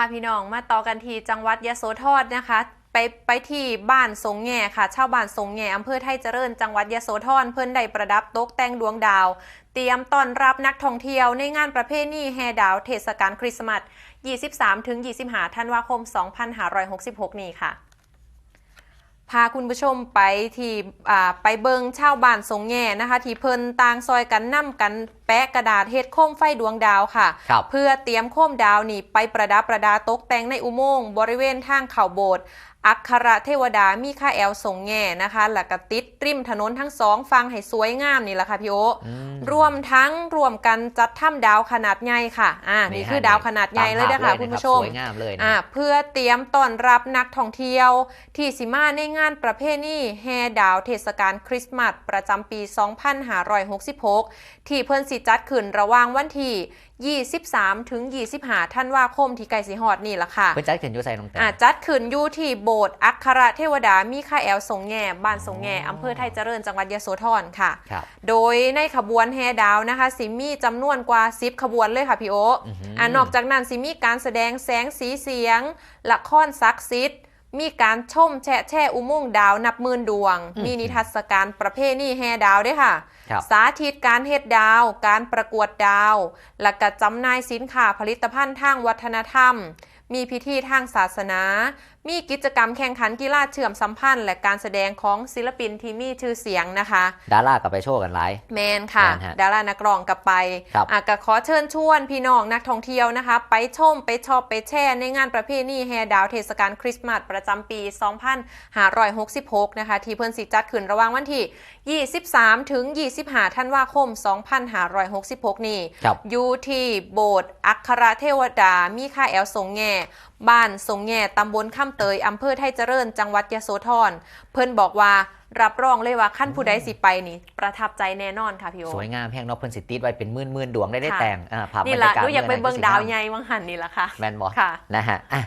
าพี่น้องมาต่อกันที่จังหวัดยะโสธรนะคะ ไปไปที่บ้านสงแง่ค่ะชาวบ้านสงแง่อำเภอไทยเจริญจังหวัดยะโสธรเพิ่นได้ประดับตกแต่งดวงดาว เตรียมต้อนรับนักท่องเที่ยวในงานประเพณีแห่ดาวเทศกาลคริสต์มาส 23-25ธันวาคม 2566 นี้ค่ะ พาคุณผู้ชมไปที่อ่าไปเบิงชาวบ้านสงแง่นะคะ ที่เพิ่นต่างซอยกันนํกันแปะกระดาษเฮ็ดโคมไฟดวงดาวค่ะครับเพื่อเตรียมโคมดาวนี่ไปประดับประดาตกแต่งในอุโมงค์บริเวณทางเข่าโบสถ์ อัครเทวดามีค่าแอลสงแง่นะคะแล้วก็ติดริมถนนทั้งสองฟังให้สวยงามนี่แหละค่ะพี่โออืมรวมทั้งรวมกันจัดถ้ำดาวขนาดใหญ่ค่ะอ่านี่คือดาวขนาดใหญ่เลยนะคะตามภาพคุณผู้ชมสวยงามเลยนะอ่าเพื่อเตรียมต้อนรับนักท่องเที่ยว ที่สิมาในงานประเพณีแห่ดาวเทศกาลคริสต์มาสประจำปี 2566 ที่เพิ่นสิจัดขึ้นระหว่างวันที่ 23 ถึง 25ธันวาคมที่ไกลสิฮอดนี่ล่ะค่ะเพื่อนจัดขึ้นอยูไซน้องแต่อ่าจัดขึ้นอยู่ที่โบสถ์อัครเทวดามีค่าแอลสงแง่บ้านสงแง่อำเภอไทยเจริญจังหวัดยะโสธรค่ะครับโดยในขบวนแห่ดาวนะคะสิมีจำนวนกว่า 10 ขบวนเลยค่ะพี่โออื้อหืออ่านอกจากนั้นสิมีการแสดงแสงสีเสียงละครศักดิ์สิทธิ์ มีการชมแช่แช่อุโมงค์ดาวนับหมื่นดวง มีนิทรรศการประเพณีแห่ดาวด้วยค่ะครับสาธิตการเฮ็ดดาว การประกวดดาว และก็จำหน่ายสินค้าผลิตภัณฑ์ทางวัฒนธรรม มีพิธีทางศาสนา มีกิจกรรมแข่งขันกีฬาเชื่อมสัมพันธ์ และการแสดงของศิลปินที่มีชื่อเสียงนะคะ ดารากับไปโชว์กันหลาย แมนค่ะ แม่นฮะดารานักร้องกลับไปครับ อะก็ขอเชิญชวนพี่น้องนักท่องเที่ยวนะคะ ไปชมไปชอบไปแช่ในงานประเพณีแห่ดาวเทศกาลคริสต์มาสประจำปี 2566 นะคะ ที่เพิ่นสิจัดขึ้นระหว่างวันที่ 23 ถึง 25ธันวาคม 2566 นี้ ครับ อยู่ที่โบสถ์อัครเทวดา มีค่าแอลสงแง่บ้านสงแง่ตำบลข้ามเตยอำเภอไทยเจริญ จังหวัดยะโสธร เพิ่นบอกว่ารับรองเลยว่าขั้นผู้ใดสิไปนี่ ประทับใจแน่นอนค่ะพี่โอสวยงามแพงเนอกเพื่อนสิติดไว้เป็นหมื่นหมื่นๆดวงได้ได้ค่ะแต่งอ่าภาพบรนี่รละยากาศหนูอยากไปเบิ่งมื่ดาวนั้นใหญ่วังหันนี่ละค่ะแมนบอค่ะนะฮะอะ